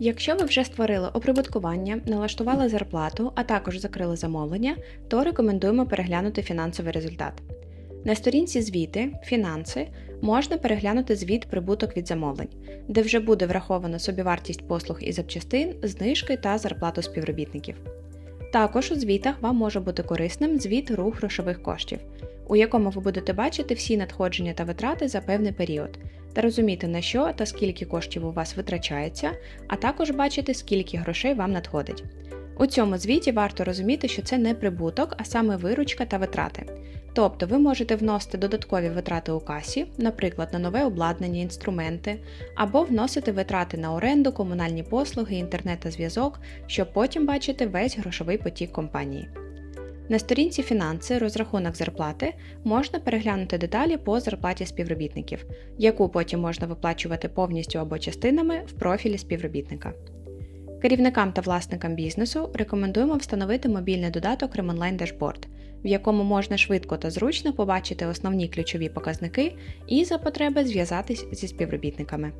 Якщо ви вже створили оприбуткування, налаштували зарплату, а також закрили замовлення, то рекомендуємо переглянути фінансовий результат. На сторінці звіти, фінанси можна переглянути звіт прибуток від замовлень, де вже буде враховано собівартість послуг і запчастин, знижки та зарплату співробітників. Також у звітах вам може бути корисним звіт рух грошових коштів, у якому ви будете бачити всі надходження та витрати за певний період, та розуміти на що та скільки коштів у вас витрачається, а також бачити, скільки грошей вам надходить. У цьому звіті варто розуміти, що це не прибуток, а саме виручка та витрати. Тобто ви можете вносити додаткові витрати у касі, наприклад, на нове обладнання, інструменти, або вносити витрати на оренду, комунальні послуги, інтернет та зв'язок, щоб потім бачити весь грошовий потік компанії. На сторінці фінанси розрахунок зарплати можна переглянути деталі по зарплаті співробітників, яку потім можна виплачувати повністю або частинами в профілі співробітника. Керівникам та власникам бізнесу рекомендуємо встановити мобільний додаток Remonline Dashboard, в якому можна швидко та зручно побачити основні ключові показники і за потреби зв'язатись зі співробітниками.